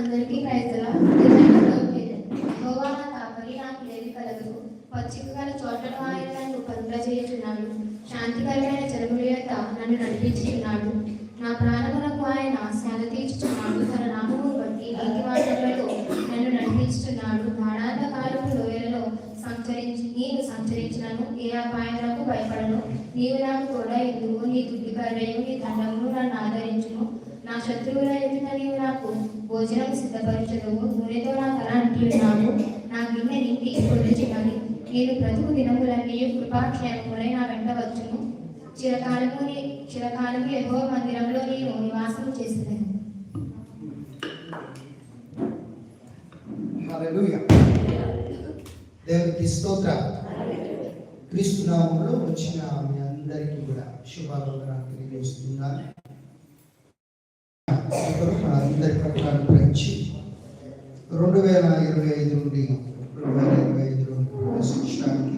అందరికీ ప్రైజ్లా యెహోవా కాపరి నాకు లేని కలదు. పచ్చిక గల చోట్లను ఆయన నన్ను పంద్రజేయుచున్నాడు శాంతికరమైన జలముల యొక్క నన్ను నడిపించుచున్నాడు. నా ప్రాణములకు ఆయన శాంతి తీర్చుచున్నాడు. తన నామమును బట్టి నీతి నన్ను నడిపించుచున్నాడు. గాఢాంత కాలపు లోయలలో సంచరించి నేను సంచరించినను. ఏ అపాయములకు భయపడను. నీవు నాకు కూడా ఎందుకు నీ దుడ్డి నీ దండమును నన్ను ఆదరించును నా శత్రువుల ఎదుట నీవు నాకు భోజనం సిద్ధపరచదువు. నూనెతో నా తల అంటున్నావు. నా గిన్నె నిండి పొందుచున్నది నేను బ్రతుకు దినములన్నీ కృపాక్షేమములై నా వెంట వచ్చును. చిరకాలము నీ- చిరకాలము ఎగో మందిరంలో నేను నివాసం చేస్తున్నాను దేవునికి స్తోత్ర క్రీస్తు నామంలో వచ్చిన మీ అందరికీ కూడా శుభాకాంక్షలు తెలియజేస్తున్నాను. అందరి పట్ల గురించి రెండు వేల ఇరవై ఐదు నుండి రెండు వేల ఇరవై ఐదులో ప్రవేశించడానికి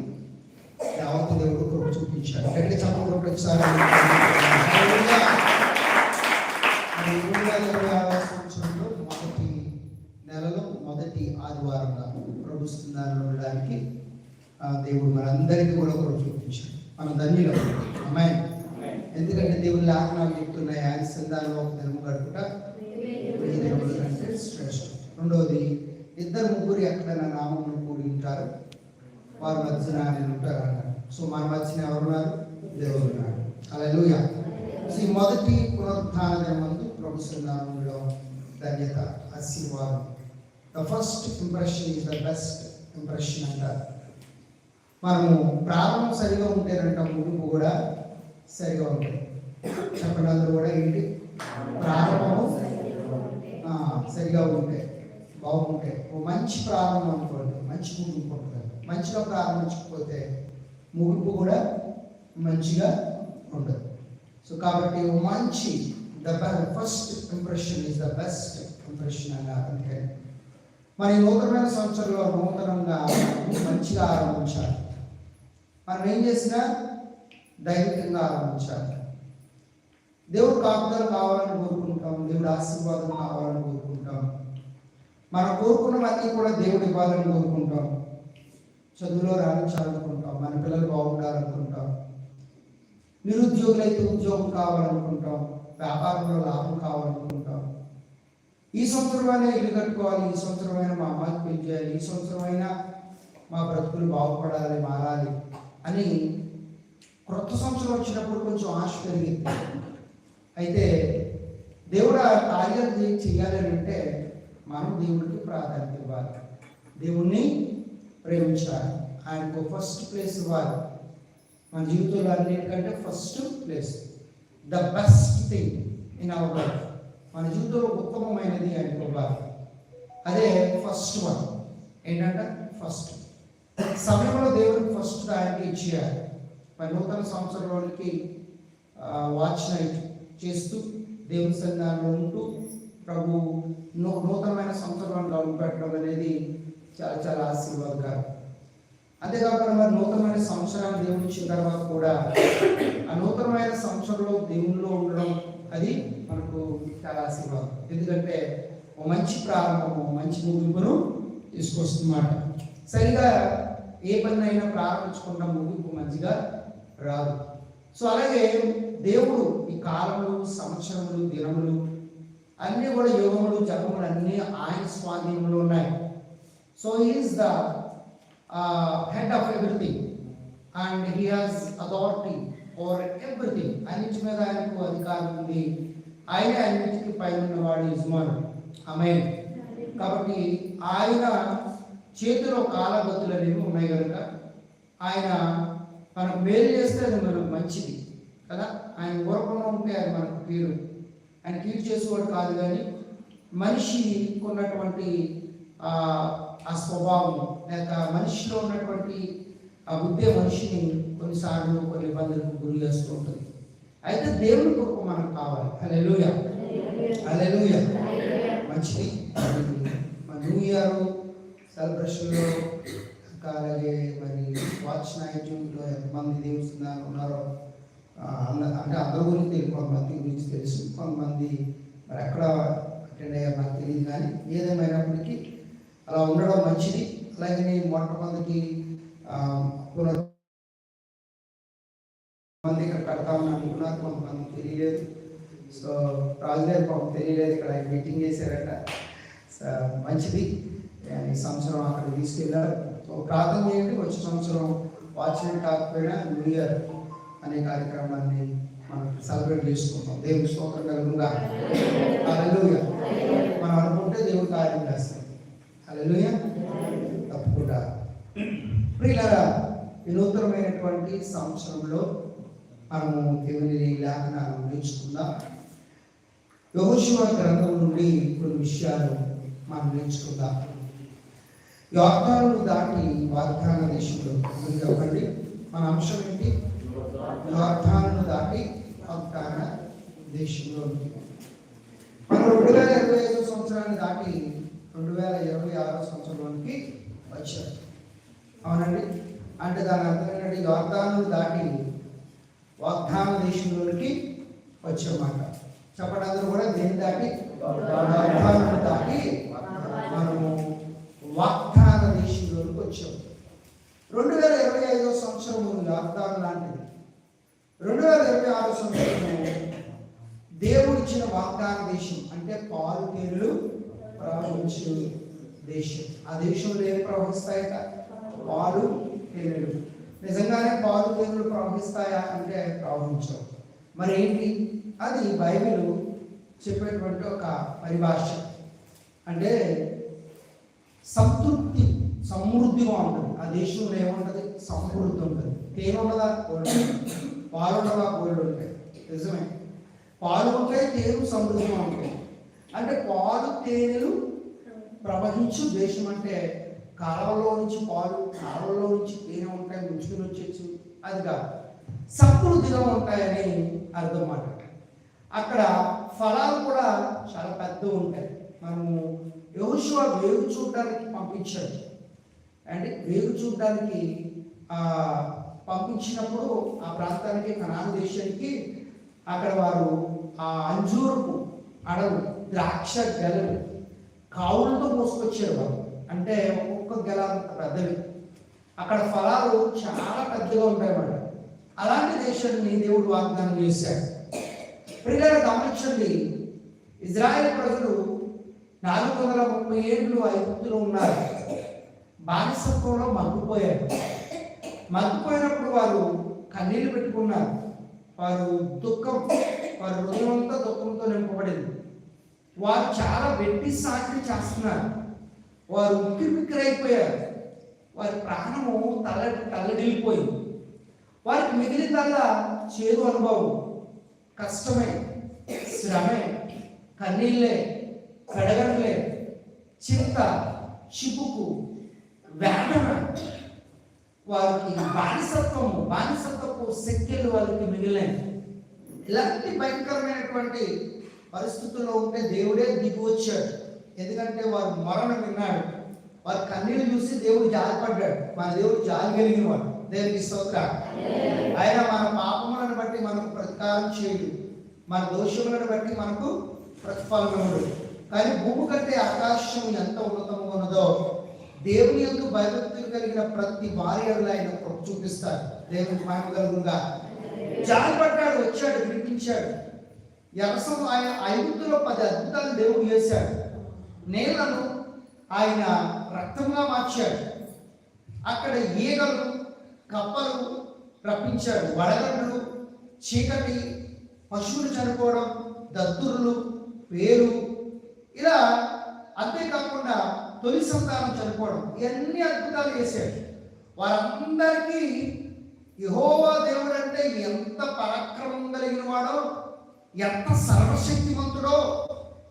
యావత్ దేవుడు కృప చూపించాడు. గట్టి రెండు వేల ఇరవై ఆరవ సంవత్సరంలో మొదటి నెలలో మొదటి ఆదివారంగా ప్రభుత్వాన్ని ఉండడానికి దేవుడు మనందరికీ కూడా కూడా చూపించాడు. మన ధన్యులం. అమ్మాయి ఎందుకంటే దేవుని లేఖనాలు చెప్తున్నాయి ఆయన సంధానంలో ఒక దినము గడుపుట వెయ్యి దినముల కంటే శ్రేష్టం రెండవది ఇద్దరు ముగ్గురు ఎక్కడైనా నామమును కూడి ఉంటారు వారి మధ్యన నేను ఉంటారు అన్నారు సో మన మధ్యన ఎవరున్నారు దేవుడు ఉన్నాడు. అలా ఈ మొదటి పునరుత్థాన దినమందు ప్రభు సంధానంలో ధన్యత ఆశీర్వాదం. The first impression is the best impression అంటారు. మనము ప్రారంభం సరిగా ఉంటేనంట ముగింపు కూడా సరిగా ఉంటుంది. చెప్పండి కూడా ఏంటి? ప్రారంభము సరిగా ఉంటే. బాగుంటే ఓ మంచి ప్రారంభం అనుకోండి మంచి ముగింపు ఉంటుంది మంచిగా ప్రారంభించకపోతే ముగింపు కూడా మంచిగా ఉండదు. సో కాబట్టి ఓ మంచి the first impression is the best impression అని అందుకని మరి నూతనమైన సంవత్సరంలో నూతనంగా మంచిగా ఆరంభించాలి. మనం ఏం చేసినా దైవికంగా ఆరంభించాలి. దేవుడు కాపుదలు కావాలని కోరుకుంటాం దేవుడు ఆశీర్వాదం కావాలని కోరుకుంటాం. మనం కోరుకున్నవన్నీ కూడా దేవుడు ఇవ్వాలని కోరుకుంటాం. చదువులో రాణించాలనుకుంటాం మన పిల్లలు బాగుండాలనుకుంటాం నిరుద్యోగులైతే ఉద్యోగం కావాలనుకుంటాం వ్యాపారంలో లాభం కావాలనుకుంటాం. ఈ సంవత్సరమైనా ఇల్లు కట్టుకోవాలి ఈ సంవత్సరమైనా మా అమ్మాయికి పెళ్ళి చేయాలి ఈ సంవత్సరమైనా మా బ్రతుకులు బాగుపడాలి మారాలి అని క్రొత్త సంవత్సరం వచ్చినప్పుడు కొంచెం ఆశ పెరిగింది. అయితే దేవుడు ఆ కార్యాలు చే- చేయాలి అని అంటే మనం దేవుడికి ప్రాధాన్యత ఇవ్వాలి. దేవుణ్ణి ప్రేమించాలి. ఆయనకు ఫస్ట్ ప్లేస్ ఇవ్వాలి. మన జీవితంలో అన్నిటికంటే first place the best thing in our life మన జీవితంలో ఉత్తమమైనది ఆయనకు ఇవ్వాలి అదే ఫస్ట్ వన్ ఏంటంటే ఫస్ట్ సమయంలో దేవుడికి ఫస్ట్ ఆయనకి ఇచ్చేయాలి. మరి నూతన సంవత్సరంలోనికి వాచ్ నైట్ చేస్తూ దేవుని సన్నిధానంలో ఉంటూ ప్రభు నూ నూతనమైన సంవత్సరాన్ని అడుగు పెట్టడం అనేది చాలా చాలా ఆశీర్వాదకరం అంతేకాకుండా మరి నూతనమైన సంవత్సరాన్ని దేవుని ఇచ్చిన తర్వాత కూడా ఆ నూతనమైన సంవత్సరంలో దేవునిలో ఉండడం అది మనకు చాలా ఆశీర్వాదం. ఎందుకంటే ఒక మంచి ప్రారంభము మంచి ముగింపును తీసుకొస్తున్నమాట సరిగా ఏ పని అయినా ప్రారంభించకుండా ముగింపు మంచిగా రాదు. సో అలాగే దేవుడు ఈ కాలములు సంవత్సరములు దినములు అన్నీ కూడా యోగములు జపములు అన్నీ ఆయన స్వాధీనంలో ఉన్నాయి. So is the head of everything and he has authority over everything అన్నింటి మీద ఆయనకు అధికారం ఉంది. ఆయన అన్నింటికి పైన ఉన్నవాడు యజమానుడు. ఆమె కాబట్టి ఆయన చేతిలో కాలగతులు అనేవి ఉన్నాయి కనుక ఆయన మనం మేలు చేస్తే అది మనకు మంచిది కదా? ఆయన ఊరకుండా ఉంటే అది మనకు పేరు ఆయన కీడు చేసేవాడు కాదు కానీ మనిషి ఉన్నటువంటి ఆ ఆ స్వభావం లేక మనిషిలో ఉన్నటువంటి ఆ బుద్ధి మనిషిని కొన్నిసార్లు కొన్ని ఇబ్బందులకు గురి చేస్తూ ఉంటుంది. అయితే దేవుని కొరకు మనకు కావాలి. అలెలుయ అలెలుయ మంచిది. మన న్యూ ఇయర్ సెలబ్రేషన్లో ఇంకా అలాగే మరి వాచ్ నైట్లో ఎంతమంది దేవుస్తున్నారు ఉన్నారో అంటే అందరి గురించి తెలియదు కొంతమంది గురించి తెలుసు. కొంతమంది మరి ఎక్కడ అటెండ్ అయ్యారు నాకు తెలియదు కానీ ఏదేమైనప్పటికీ అలా ఉండడం మంచిది. అలాగే మొట్టమొదటి మంది ఇక్కడ కడతామని అనుకున్నారు కొంతమంది తెలియలేదు. సో రాజుగారు పాపం తెలియలేదు. ఇక్కడ మీటింగ్ చేశారట. సో మంచిది. ఈ సంవత్సరం అక్కడ తీసుకెళ్ళారు. సో ప్రార్థన చేయండి. వచ్చే సంవత్సరం వాచ్మెన్ కాకపోయినా న్యూ ఇయర్ అనే కార్యక్రమాన్ని మనం సెలబ్రేట్ చేసుకుంటాం. దేవుని స్తోత్రం కలుగుగా హల్లెలూయా మనం అనుకుంటే దేవుడు కార్యం చేస్తాం హల్లెలూయా తప్పకుండా. ప్రియులారా ఈ నూతనమైనటువంటి సంవత్సరంలో మనము దేవుని లేఖనాలు నేర్చుకుందాం. యహోశివ గ్రంథం నుండి కొన్ని విషయాలు మనం నేర్చుకుందాం. యోర్దాను దాటి వాగ్దాన దేశంలో ముందు చెప్పండి మన అంశం ఏంటి? యోర్దాను దాటి వాగ్దాన దేశంలో మనం రెండు వేల ఇరవై ఐదో సంవత్సరాన్ని దాటి రెండు వేల ఇరవై ఆరో సంవత్సరంలోనికి వచ్చారు. అవునండి? అంటే దాని అర్థం ఏంటంటే వాగ్దానం దాటి వాగ్దాన దేశంలోనికి వచ్చామాట చెప్పండి అందరూ కూడా దేని దాటి? వాగ్దానం దాటి మనము వాగ్దాన దేశంలోనికి వచ్చాము. రెండు వేల ఇరవై ఐదో సంవత్సరము వాగ్దానం లాంటిది. రెండు వేల ఇరవై ఆరో సంవత్సరము దేవుడిచ్చిన వాగ్దాన దేశం అంటే పాలు పేరులు ప్రవహించు దేశం. ఆ దేశంలో ఏం ప్రవహిస్తాయట? పాలు పేరులు నిజంగానే పాలు తేనెలు ప్రవహిస్తాయా అంటే ప్రవహించవు. మరి ఏంటి అది బైబిల్ చెప్పేటువంటి ఒక పరిభాష. అంటే సంతృప్తి సమృద్ధిగా ఉంటుంది. ఆ దేశంలో ఏముంటుంది? సమృద్ధి ఉంటుంది. ఏముండదా ఉండదా గోల్డ్ పాలు ఉంటాయి నిజమే. పాలు ఉంటాయి తేనె సమృద్ధిగా ఉంటాయి అంటే పాలు తేనెలు ప్రవహించు దేశం అంటే కాలువలో నుంచి పాలు కాలంలో నుంచి తేనె ఉంటాయి ముంచుకుని వచ్చేచ్చు అది కాదు. సమృద్ధిగా ఉంటాయని అర్థం మాట. అక్కడ ఫలాలు కూడా చాలా పెద్దవి ఉంటాయి. మనము యహోశివ వేగు చూడడానికి పంపించాడు. అంటే వేగు చూడడానికి పంపించినప్పుడు ఆ ప్రాంతానికి కనాన దేశానికి అక్కడ వారు ఆ అంజూరుపు అడవు ద్రాక్ష గెలలు కావులతో మోసుకొచ్చారు వారు. అంటే ఒక్కొక్క గెల అంత పెద్దవి అక్కడ ఫలాలు చాలా పెద్దగా ఉంటాయన్నమాట అలాంటి దేశాన్ని దేవుడు వాగ్దానం చేశాడు. ప్రియులను గమనించండి. ఇజ్రాయెల్ ప్రజలు నాలుగు వందల ముప్పై ఏళ్ళు ఐదులో ఉన్నారు. బానిసత్వంలో మగ్గిపోయారు. మగ్గిపోయినప్పుడు వారు కన్నీళ్ళు పెట్టుకున్నారు. వారు దుఃఖం వారి హృదయం అంతా దుఃఖంతో నింపబడింది. వారు చాలా వెట్టి సాటి చేస్తున్నారు. వారు ఉక్కిరిపిక్కిరైపోయారు వారి ప్రాణము తల తల్లడిల్లిపోయింది. వారికి మిగిలిందల్లా చేదు అనుభవం కష్టమే శ్రమే కన్నీళ్ళే కడగడలే చింత చిపుకు వేదన. వారికి బానిసత్వము బానిసత్వపు శక్తులు వారికి మిగిలినాయి ఇలాంటి భయంకరమైనటువంటి పరిస్థితుల్లో ఉంటే దేవుడే దిగి వచ్చాడు. ఎందుకంటే వారు మరణం విన్నాడు. వారి కన్నీళ్ళు చూసి దేవుడు జాలిపడ్డాడు. మన దేవుడు జాలి కలిగిన వాడు. దేవునికి స్తోత్ర ఆయన మన పాపములను బట్టి మనకు ప్రతికారం చేయడు. మన దోషములను బట్టి మనకు ప్రతిఫలముడు కానీ భూమి కంటే ఆకాశం ఎంత ఉన్నతంగా ఉన్నదో దేవుని యొక్క భయభక్తులు కలిగిన ప్రతి భార్యలు ఆయన కృప చూపిస్తారు. దేవుని మహిమ కలుగుగా జాలి పడ్డాడు వచ్చాడు వినిపించాడు ఎరసం ఆయన ఐగుప్తులో పది అద్భుతాలు దేవుడు చేశాడు. నేలను ఆయన రక్తంగా మార్చాడు. అక్కడ ఈగలు కప్పలు రప్పించాడు. వడగళ్ళు చీకటి పశువులు చనిపోవడం దద్దురులు పేరు. ఇలా అంతేకాకుండా తొలి సంతానం చనిపోవడం. ఇవన్నీ అద్భుతాలు చేశాడు. వారందరికీ యహోవా దేవుడు అంటే ఎంత పరాక్రమం కలిగిన వాడో ఎంత సర్వశక్తివంతుడో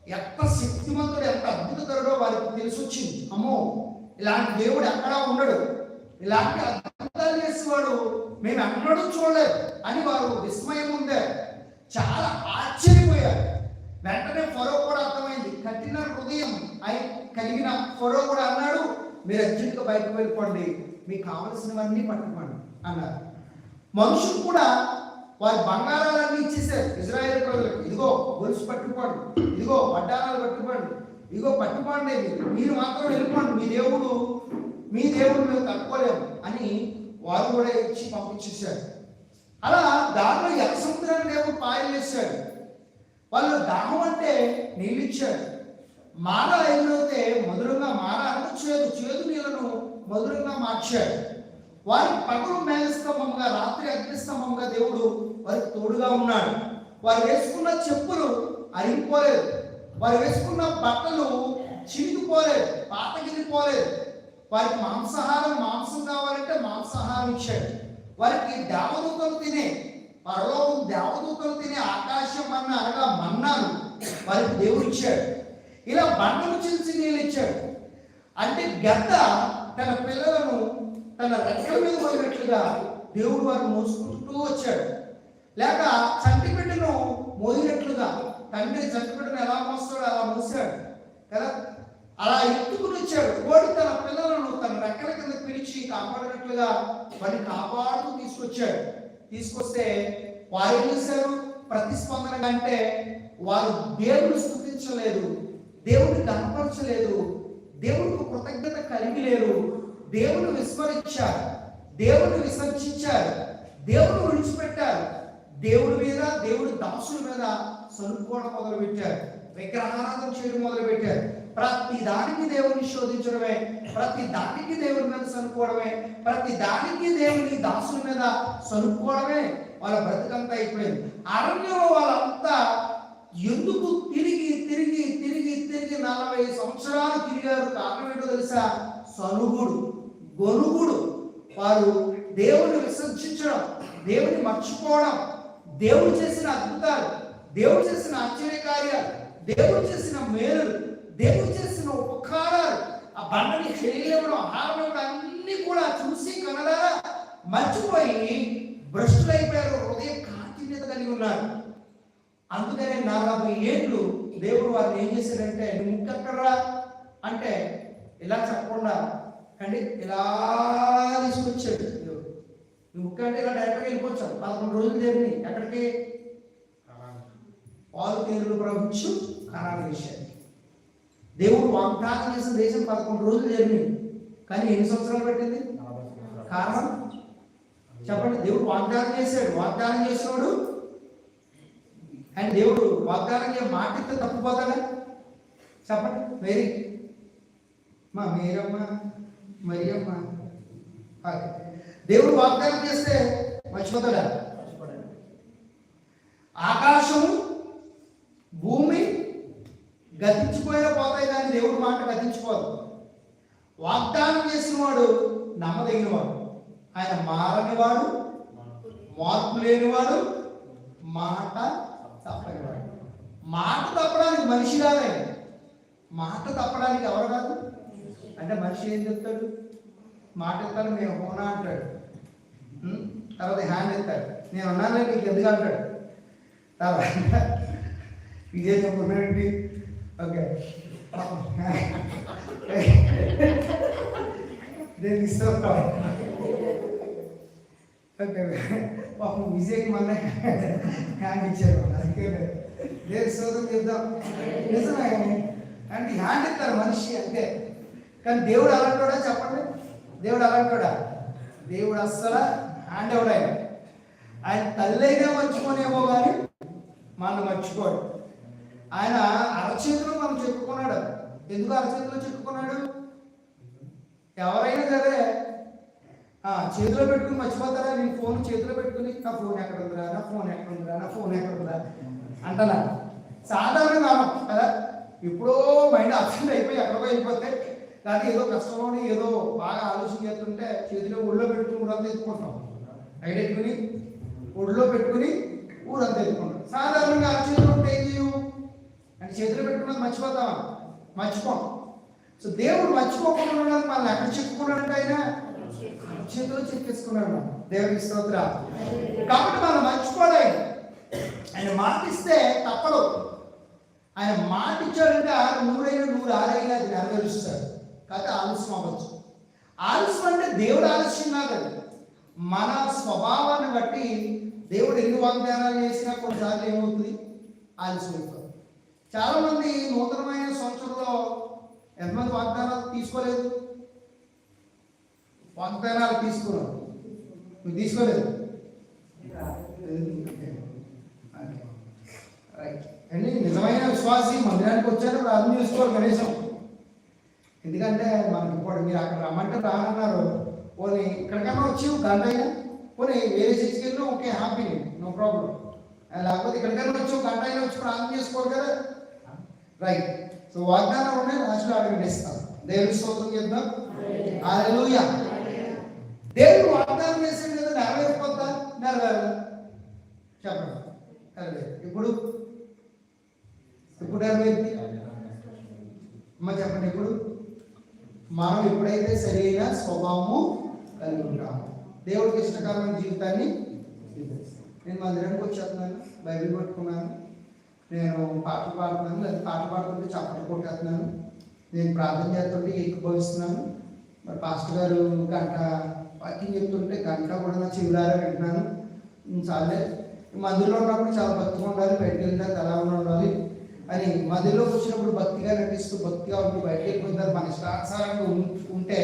ఎంత శక్తివంతుడు ఎంత అద్భుతకరుడో వారికి తెలిసి వచ్చింది అమ్మో ఇలాంటి దేవుడు ఎక్కడా ఉండడు. ఇలాంటి అద్భుతాలు చేసేవాడు మేము ఎన్నడూ చూడలేదు. అని వారు విస్మయం ఉందే చాలా ఆశ్చర్యపోయారు. వెంటనే ఫరో కూడా అర్థమైంది. కఠిన హృదయం. కలిగిన ఫరో కూడా అన్నాడు మీరు అర్జెంట్గా బయటకు వెళ్ళిపోండి మీకు కావలసినవన్నీ పట్టుకోండి అన్నారు. మనుషులు కూడా వారి బంగారాలన్నీ ఇచ్చేసారు ఇజ్రాయేల్ ప్రజలకు ఇదిగో గొలుసు పట్టుకోండి ఇదిగో వడ్డానాలు పట్టుకోండి ఇదిగో పట్టుకోండి మీరు మాత్రం వెళ్ళిపోండి మీ దేవుడు మీ దేవుడు మేము తట్టుకోలేము అని వారు కూడా ఇచ్చి పంపించేశారు. అలా దారిలో ఎర్ర సముద్రాన్ని దేవుడు పాయలు వేశాడు. వాళ్ళు దాహం అంటే నీళ్ళు ఇచ్చాడు మార ఎదురైతే మధురంగా మార చేదు చేదు నీళ్ళను మధురంగా మార్చాడు. వారి పగలు మేఘస్తంభంగా రాత్రి అగ్నిస్తంభంగా దేవుడు వారికి తోడుగా ఉన్నాడు. వారు వేసుకున్న చెప్పులు అరిగిపోలేదు. వారు వేసుకున్న బట్టలు చిరిగిపోలేదు పాతగిరిపోలేదు వారికి మాంసాహారం మాంసం కావాలంటే మాంసాహారం ఇచ్చాడు. వారికి దేవదూతలు తినే పరలోకం దేవదూతలు తినే ఆకాశం అన్న అనగా మన్నాను వారికి దేవుడు ఇచ్చాడు. ఇలా బండలు చిలిచి నీళ్ళు ఇచ్చాడు అంటే గద్ద తన పిల్లలను తన రెక్కల మీద పోయినట్లుగా దేవుడు వారు మోసుకుంటూ వచ్చాడు. లేక చంటిబిడ్డను మోయినట్లుగా తండ్రి చంటిబిడ్డను ఎలా మోస్తాడో అలా మోసాడు కదా? అలా ఎత్తుకుని వచ్చాడు. కోడి తన పిల్లలను తన రెక్కల కింద పిలిచి కాపాడినట్లుగా వారిని కాపాడుతూ తీసుకొచ్చాడు. తీసుకొస్తే వారు ఏం చేశారు? ప్రతిస్పందన అంటే వారు దేవుని స్థుతించలేదు. దేవుడు కనపరచలేదు. దేవుడికి కృతజ్ఞత కలిగి లేరు దేవుడు విస్మరించారు దేవుడు విసర్జించారు దేవుడు విడిచిపెట్టారు దేవుడి మీద దేవుడి దాసుల మీద సనుక్కోవడం మొదలు పెట్టారు విగ్రహారాధన చేయడం మొదలు పెట్టారు ప్రతి దానికి దేవుని శోధించడమే ప్రతి దానికి దేవుడి మీద సనుకోవడమే ప్రతి దానికి దేవుని దాసుల మీద సనుకోవడమే వాళ్ళ బ్రతుకంతా అయిపోయింది. అరణ్యంలో వాళ్ళంతా ఎందుకు తిరిగి తిరిగి తిరిగి తిరిగి నలభై సంవత్సరాలు తిరిగారు? కారణం ఏంటో తెలుసా? సనుగుడు గొనుగుడు. వారు దేవుని విసర్జించడం దేవుని మర్చిపోవడం దేవుడు చేసిన అద్భుతాలు దేవుడు చేసిన ఆశ్చర్య కార్యాలు దేవుడు చేసిన మేలులు దేవుడు చేసిన ఉపకారాలు. ఆ బండని శరీరం ఆహారం అన్ని కూడా చూసి కనలారా మర్చిపోయి భ్రష్టులైపోయారు. హృదయ కాఠిన్యత కలిగి ఉన్నారు. అందుకనే నలభై ఏళ్ళు దేవుడు వారిని ఏం చేశాడంటే నువ్వు ఇంకెక్కడరా? అంటే ఇలా చెప్పకుండా కండి ఇలా తీసుకొచ్చాడు దేవుడు. నువ్వు ముక్క అంటే ఇలా డైరెక్ట్గా వెళ్ళిపోవచ్చు. పదకొండు రోజులు జరిగినాయి ఎక్కడికి? పాలు తేరులు ప్రవహించు కనాలి విషయాన్ని దేవుడు వాగ్దానం చేసిన దేశం పదకొండు రోజులు జరిగినాయి కానీ ఎన్ని సంవత్సరాలు పెట్టింది? కారణం? చెప్పండి. దేవుడు వాగ్దానం చేశాడు. వాగ్దానం చేసినవాడు అండ్ దేవుడు వాగ్దానం చేయ మాట ఇస్తే తప్పుపోతాడా చెప్పండి. మేరీ మా మీరమ్మ మరియమ్మ దేవుడు వాగ్దానం చేస్తే మర్చిపోతాడా? ఆకాశం భూమి గతించిపోయినా పోతాయి కానీ దేవుడి మాట గతించిపోదు. వాగ్దానం చేసిన వాడు నమ్మదగినవాడు. ఆయన మారనివాడు మార్పు లేనివాడు మాట తప్పనివాడు మాట తప్పడానికి మనిషి కాదే మాట తప్పడానికి ఎవరు కాదు అంటే మనిషి ఏం చెప్తాడు? మాట ఇస్తాను మేము హోనా అంటాడు. తర్వాత హ్యాండ్ ఇస్తాడు నేను ఉన్నానులే నీకు ఎందుకు అంటాడు. తర్వాత ఇదే చెప్పుకున్నాడండి. ఓకే. నేను ఇస్తాను. పాపం విజయ్కి మళ్ళీ హ్యాండ్ ఇచ్చారు అందుకే లేదు శోధం చెప్దాం నిజమే అంటే హ్యాండ్ ఇస్తారు మనిషి అంతే. కానీ దేవుడు అలాంటోడా చెప్పండి? దేవుడు అలాంటోడా దేవుడు అస్సలు హ్యాండ్ ఎవడు ఆయన? ఆయన తల్లైనా మర్చిపోనేమో కానీ మనం మర్చిపోడు. ఆయన అరచేతిలో మనం చెప్పుకున్నాడు ఎందుకు అరచేతిలో చెప్పుకున్నాడు ఎవరైనా సరే చేతిలో పెట్టుకుని మర్చిపోతారా? నేను ఫోన్ చేతిలో పెట్టుకుని నా ఫోన్ ఎక్కడ ఉందిరా నా ఫోన్ ఎక్కడ ఉందిరా నా ఫోన్ ఎక్కడ ఉందిరా అంటారా సాధారణంగా కదా? ఎప్పుడో మైండ్ అబ్సెంట్ అయిపోయి ఎక్కడికో వెళ్ళిపోతే కానీ ఏదో కష్టంలోని ఏదో బాగా ఆలోచన చేస్తుంటే చేతిలో ఒళ్ళో పెట్టుకుని ఊరంతా ఎత్తుకుంటాం. ఐడెట్టుకుని ఒళ్ళో పెట్టుకుని ఊరంతా ఎత్తుకుంటాం. సాధారణంగా ఆ చేతిలో ఉంటే ఏం చేయవు? అంటే చేతిలో పెట్టుకున్నది మర్చిపోతావా? మర్చిపోం. సో దేవుడు మర్చిపోకుండా ఉండడానికి మనం ఎక్కడ చెప్పుకున్నాడంటే ఆయన? చేతిలో చెప్పేసుకున్నాడు దేవుడికి స్తోత్ర కాబట్టి మనం మర్చిపోలేదు ఆయన మాటిస్తే తప్పదు. ఆయన మాటిచ్చాడంటే నూరైనా నూరు ఆరైనా అది నెరవేరుస్తాడు. కాబట్టి ఆలస్యం అవ్వచ్చు. ఆలస్యం అంటే దేవుడు ఆలస్యం కాదు. మన స్వభావాన్ని బట్టి దేవుడు ఎన్ని వాగ్దానాలు చేసినా కొన్నిసార్లు ఏమవుతుంది? ఆలస్యం చాలామంది నూతనమైన సంవత్సరంలో ఎంతమంది వాగ్దానాలు తీసుకోలేదు? వాగ్దానాలు తీసుకున్నావు నువ్వు తీసుకోలేదు? రైట్ అండి నిజమైన విశ్వాసి మందిరానికి వచ్చారు ప్రార్థన చేసుకోవాలి కనీసం. ఎందుకంటే మనకి ఇప్పుడు మీరు అక్కడ రమ్మంటే రానన్నారు. పోనీ ఇక్కడికన్నా వచ్చి గంట అయినా పోనీ వేరే చర్చికి వెళ్ళినా ఓకే హ్యాపీ నో ప్రాబ్లం లేకపోతే ఇక్కడికన్నా వచ్చి గంట అయినా వచ్చి ప్రార్థన చేసుకోవాలి కదా. రైట్ సో వాగ్దానాలు ఉన్నాయి లాస్ట్లో అడగండి ఇస్తాను దేవుని స్తోత్రం చేద్దాం. హల్లెలూయా దేవుడు వాగ్దానం చేసాడు కదా నెరవేరిపోతా నెరవేరు చెప్పండి. నెరవేరు ఇప్పుడు? ఇప్పుడు నెరవేరింది? అమ్మ చెప్పండి ఇప్పుడు. మనం ఎప్పుడైతే సరైన స్వభావము కలిగి ఉంటాము దేవుడికి ఇష్టకరమైన జీవితాన్ని నేను నేను మందిరానికి వచ్చేస్తున్నాను బైబిల్ పట్టుకున్నాను. నేను పాటలు పాడుతున్నాను లేదా పాటలు పాడుతుంటే చప్పట్లు కొట్టేస్తున్నాను. నేను ప్రార్థన చేస్తుంటే ఎక్కిపోయిస్తున్నాను మరి పాస్టర్ గారు గంట వాకింగ్ చెప్తుంటే గంట కూడా నా చెవిలారా వింటున్నాను చాలే. మందిలో ఉన్నప్పుడు చాలా భక్తిగా ఉండాలి బయటకు వెళ్తే ఎలా ఉండాలి. అని మదిలోకి వచ్చినప్పుడు భక్తిగా నటిస్తూ భక్తిగా ఉంటూ బయటకు వెళ్ళిపోయిన తర్వాత మన ఇష్టానుసారంగా ఉం- ఉంటే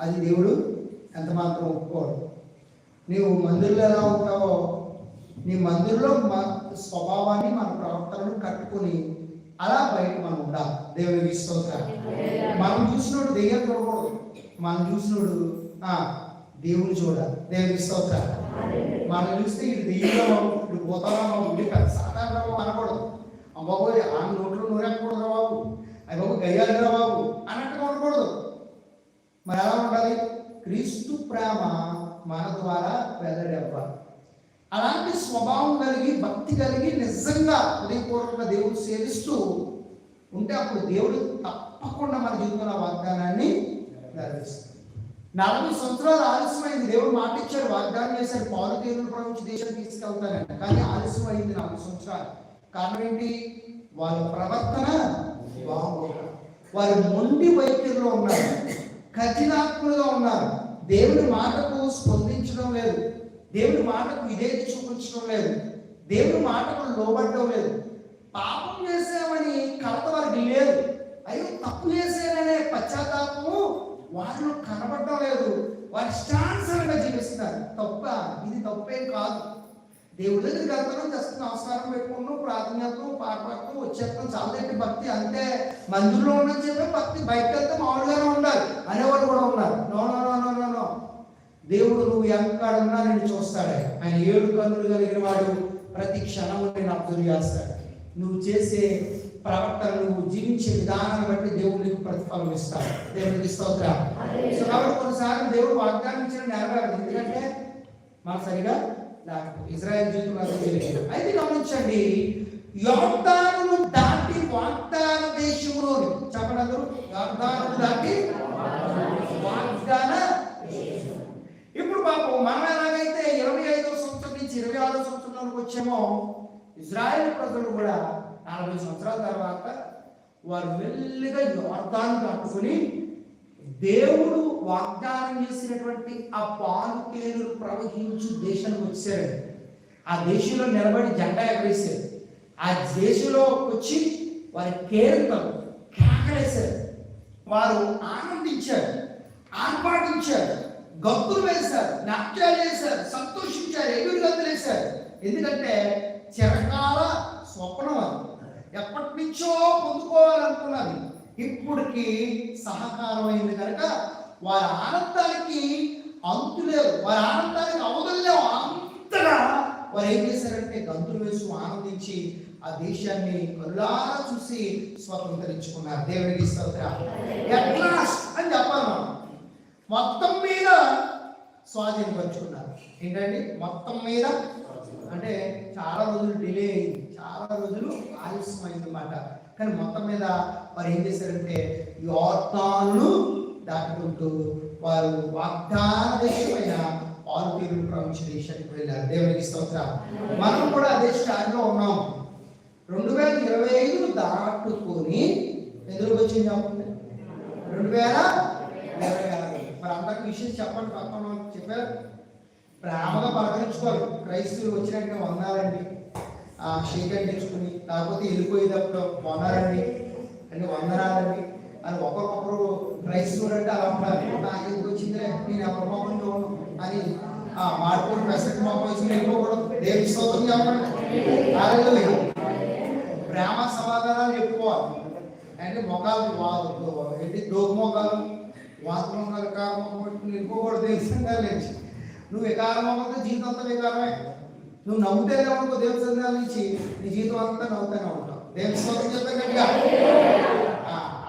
అది దేవుడు ఎంత మాత్రం ఒప్పుకోడు. నీవు మందిరంలో ఎలా ఉంటావో నీ మందిరంలో మన స్వభావాన్ని మన ప్రవర్తనను కట్టుకొని అలా బయట మనం ఉండాలి. దేవుని స్తోత్రం మనం చూసినోడు దెయ్యం చూడకూడదు. మనం చూసినోడు ఆ దేవుని చూడాలి దేవుని స్తోత్రం మనం చూస్తే ఇది బాబు ఇది పోతారా బాబు ఇది పెద్ద సాధారణ బాబు అనకూడదు. అమ్మాబు ఆ నోట్లో నూరెక్కకూడదురా బాబు. అయ్యి బాబు గయ్యాలిరా బాబు. అన్నట్టుగా ఉండకూడదు మరి ఎలా ఉండాలి? క్రీస్తు ప్రేమ మన ద్వారా వెల్లడవ్వాలి. అలాంటి స్వభావం కలిగి భక్తి కలిగి నిజంగా హృదయపూర్వకంగా దేవుడు సేవిస్తూ ఉంటే అప్పుడు దేవుడు తప్పకుండా మన జీవితంలో వాగ్దానాన్ని నెరవేరుస్తాడు. నలభై సంవత్సరాలు ఆలస్యమైంది. దేవుడు మాట ఇచ్చాడు వాగ్దానం చేశారు పాలు తేరులు నుంచి దేశం తీసుకెళ్తారని కానీ ఆలస్యమైంది నలభై సంవత్సరాలు. కారణం ఏంటి? వాళ్ళ ప్రవర్తన బాగోక. వారి మొండి వైఖరిలో ఉన్నారు. కఠినాత్మలుగా ఉన్నారు. దేవుని మాటకు స్పందించడం లేదు. దేవుని మాటకు విధేయత చూపించడం లేదు. దేవుని మాటకు లోబడడం లేదు పాపం చేసామని కలత వారికి లేదు అయ్యో తప్పు చేసాననే పశ్చాత్తాపము వారిలో లేదు. వారి ఇష్టానుసారంగా జీవిస్తారు తప్ప ఇది తప్పేం కాదు. దేవుడి దగ్గరికి వెళ్తాను జస్ట్ నమస్కారం పెట్టుకున్నాం ప్రార్థన చేస్తాం పాట పాడతాం వచ్చేస్తాం. చాలంటే భక్తి? అంతే మందిరంలో ఉన్నది చెప్పి భక్తి బయట వెళ్తే మామూలుగానే ఉండాలి. అనేవాళ్ళు కూడా ఉన్నారు. No no no no no no. దేవుడు నువ్వు ఎక్కడున్నా నేను చూస్తాడే. ఆయన ఏడు కన్నులు కలిగిన వాడు ప్రతి క్షణము నేను అబ్జర్వ్ చేస్తాడు. నువ్వు చేసే ప్రవర్తన నువ్వు జీవించే విధానాన్ని బట్టి దేవుడు నీకు ప్రతిఫలం ఇస్తాడు. దేవుడికి స్తోత్రం సో కాబట్టి కొన్నిసార్లు దేవుడు వాగ్దానం ఇచ్చిన నెరవేరదు ఎందుకంటే మన సరిగా ఇజ్రాయెల్ జీవితం అయితే గమనించండి యోర్దాను దాటి వాగ్దాన దేశంలోని చెప్పండి అందరూ యోర్దాను దాటి వాగ్దాన ఇప్పుడు పాపం మనం ఎలాగైతే ఇరవై ఐదో సంవత్సరం నుంచి ఇరవై ఆరో సంవత్సరంలోకి వచ్చామో ఇజ్రాయెల్ ప్రజలు కూడా నలభై సంవత్సరాల తర్వాత వారు మెల్లిగా యోర్దాను దాటుకుని దేవుడు వాగ్దానం చేసినటువంటి ఆ పాలు ప్రవహించు దేశానికి వచ్చారు. ఆ దేశంలో నిలబడి జెండా ఎగరేశారు. ఆ దేశంలో వచ్చి వారి కేరింతలు కేకలేశారు. వారు ఆనందించారు ఆర్పాటించారు గప్పులు వేశారు నాట్యాలు చేశారు సంతోషించారు ఎగురు గంతులు వేశారు ఎందుకంటే చిరకాల స్వప్నం అది. ఎప్పటి నుంచో పొందుకోవాలనుకున్నది ఇప్పటికి సహకారమైంది కనుక వారి ఆనందానికి అంతులేరు వారి ఆనందానికి అవధులేవు అంతగా వారు ఏం చేశారంటే గంతులు వేసి ఆనందించి ఆ దేశాన్ని కళ్ళారా చూసి స్వతంత్రించుకున్నారు. దేవుడికి స్తోత్రం. అని చెప్పాలి మనం. మొత్తం మీద స్వాధీనపరుచుకున్నారు ఏంటంటే మొత్తం మీద? అంటే చాలా రోజులు డిలే అయింది. చాలా రోజులు ఆలస్యం అయిందన్నమాట కానీ మొత్తం మీద వారు ఏం చేశారంటే యోర్తాను దాటుకుంటూ వారు వాగ్దాన దేశమైన పాలు తీరులు ప్రపంచ దేశానికి వెళ్ళారు. దేవునికి స్తోత్రం. మనం కూడా అదే స్టాండ్లో ఉన్నాం. రెండు వేల ఇరవై ఐదు దాటుకొని ఎందుకు వచ్చిందాం చెప్పండి రెండు వేల ఇరవై ఆరు. మరి అందరికి విషయం చెప్పండి పక్కన చెప్పారు. ప్రేమగా పలకరించుకోవాలి క్రైస్తవులు వచ్చినట్టు వందాలండి. ఆ షేక్ హ్యాండ్ తెచ్చుకుని లేకపోతే వెళ్ళిపోయేటప్పుడు వందాలండి అంటే వందనాలండి ఒకరికొకరు దేవుడు అంటే అలా ఉండాలి. నాకు ఎందుకు వచ్చిందిలే? నేను ఎవరి మొహం చూడను. అని ఆ మార్పులు పెసరట్ మొహం వచ్చి వెళ్ళిపోకూడదు దేవి స్తోత్రం చెప్పండి. ప్రేమ సమాధానాలు చెప్పుకోవాలి. అంటే మొఖాలు వాదు. ఏంటి? దోగు మొఖాలు వాత మొఖాలు కారు మొఖం పెట్టుకుని వెళ్ళిపోకూడదు దేశంగా లేచి నువ్వు వికార మొఖంతో జీవితం అంతా వికారమే. నువ్వు నవ్వుతే అనుకో దేవుని సందేహాల నుంచి నీ జీవితం అంతా నవ్వుతూనే ఉంటావు. దేవుని స్వరం చెప్తే గట్టిగా.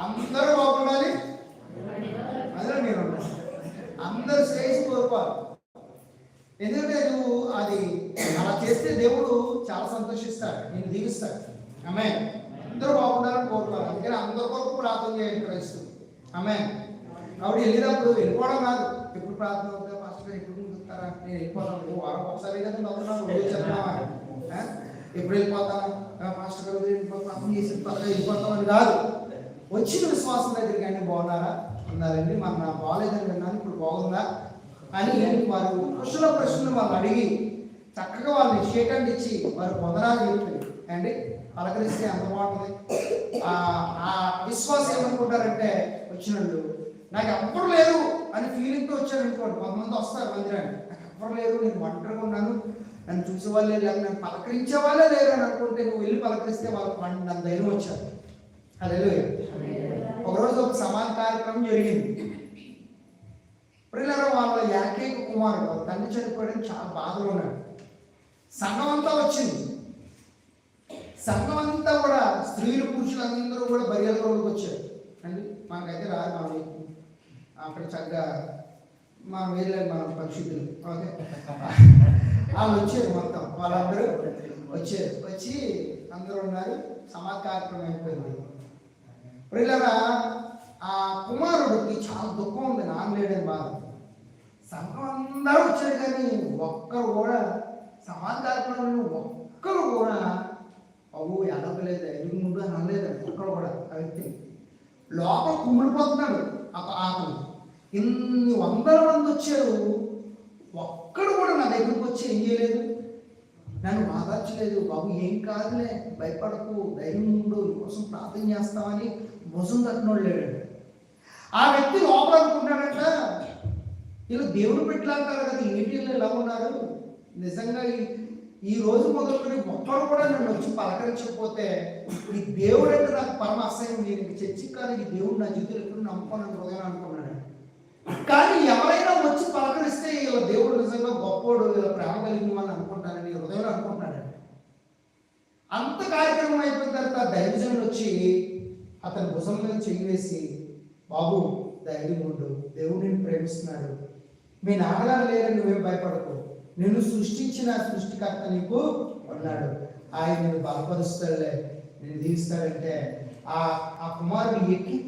అందరూ బాగుండాలి. అందులో నేను అందరూ శ్రేయస్ కోరుకోవాలి. ఎందుకంటే నువ్వు అది అలా చేస్తే దేవుడు చాలా సంతోషిస్తాడు నేను దీవిస్తాడు. ఆమె అందరూ బాగుండాలని కోరుకోవాలి. అందుకని అందరి కొరకు ప్రార్థన చేయండి క్రైస్తవు ఆమె ఆవిడ వెళ్ళినప్పుడు వెళ్ళిపోవడం కాదు. ఎప్పుడు ప్రార్థన అవుతుంది పాస్టర్ గారు ఎప్పుడు ముందుతారా నేను వెళ్ళిపోతాను వారం ఒకసారి కదా నవ్వుతున్నాను ఎప్పుడు వెళ్ళిపోతాను మాస్టర్ గారు వెళ్ళిపోతాను ప్రార్థన చేసి వెళ్ళిపోతామని కాదు వచ్చిన విశ్వాసం దగ్గరికి అండి బాగున్నారా అన్నారండి మన నా బాగాలేదని విన్నాను ఇప్పుడు బాగుందా అని వారు కుశల ప్రశ్నలు వాళ్ళు అడిగి చక్కగా వాళ్ళని షేకండ్ ఇచ్చి వారు పొందరాలు చెప్తుంది అండి పలకరిస్తే అంత బాగుంటుంది ఆ ఆ విశ్వాసం ఏమనుకుంటారంటే వచ్చినట్టు నాకు ఎప్పుడు లేదు అని ఫీలింగ్తో వచ్చారు అనుకోండి కొంతమంది వస్తారు మందిరాన్ని లేదు నేను ఒంటరిగా ఉన్నాను. నన్ను చూసే వాళ్ళే లేరు నన్ను పలకరించే వాళ్ళే లేరు అని అనుకుంటే నువ్వు వెళ్ళి పలకరిస్తే వాళ్ళకి నన్ను ధైర్యం వచ్చారు అదే ఒకరోజు ఒక సమాన కార్యక్రమం జరిగింది. పిల్లల వాళ్ళ ఏకైక కుమారుడు తండ్రి చనిపోవడానికి చాలా బాధలో ఉన్నాడు. సంఘం అంతా వచ్చింది. సంఘం అంతా కూడా స్త్రీలు పురుషులు అందరూ కూడా బరియల రోడ్డుకి వచ్చారు. అండి మాకైతే రాదు మా అక్కడ చక్కగా మా వెళ్ళాలి మన పరిశుద్ధులు ఓకే? వాళ్ళు వచ్చారు మొత్తం. వాళ్ళందరూ వచ్చారు వచ్చి అందరూ ఉన్నారు. సమాజ కార్యక్రమం అయిపోయింది. పిల్లరా ఆ కుమారుడికి చాలా దుఃఖం ఉంది. నాన్నలేడని బాధ. సంఘం అందరూ వచ్చారు కానీ ఒక్కరు కూడా సమాజ కార్యక్రమంలో ఒక్కరు కూడా అవు ఎదగలేదు. ఎదురు ముందు అని ఒక్కరు కూడా ఆ వ్యక్తి. లోపల కుమిలిపోతున్నాడు ఆ అతను ఇన్ని వందల మంది వచ్చారు. ఒక్కడు కూడా నా దగ్గరకు వచ్చి ఏం చేయలేదు? నన్ను బాధార్చలేదు బాబు ఏం కాదులే. భయపడకు. ధైర్యం ఉండు. కోసం ప్రార్థన చేస్తామని భుజం తట్టినోళ్ళు లేడు. ఆ వ్యక్తి లోపల అనుకున్నాడంట వీళ్ళు దేవుడు పెట్టలాంటారు కదా ఏంటి వీళ్ళు ఎలా ఉన్నారు? నిజంగా ఈ- ఈ రోజు మొదలుకొని ఒక్కరు కూడా నన్ను వచ్చి పలకరించకపోతే ఈ దేవుడు అంటే నాకు పరమ అసహ్యం నేను చర్చి కానీ ఈ దేవుడు నా జీవితంలో ఎప్పుడు నమ్ముకోనని హృదయం అనుకున్నాడు. కానీ ఎవరైనా వచ్చి పలకరిస్తే ఇలా దేవుడు నిజంగా గొప్పోడు ఇలా ప్రేమ కలిగిన వాళ్ళు అనుకుంటానని హృదయం అనుకుంటున్నాడు అంత కార్యక్రమం అయిపోయిన తర్వాత దైవజనుడు వచ్చి అతని భుజం మీద చెయ్యి వేసి బాబు ధైర్యం ఉండు దేవుడు ప్రేమిస్తున్నాడు. మీ నాన్నగారు లేరని నువ్వేం భయపడకు. నిన్ను సృష్టించిన సృష్టికర్త నీకు ఉన్నాడు. ఆయన నిన్ను బలపరుస్తాడులే. నేను దీవిస్తాడంటే ఆ ఆ కుమారుడు ఎక్కి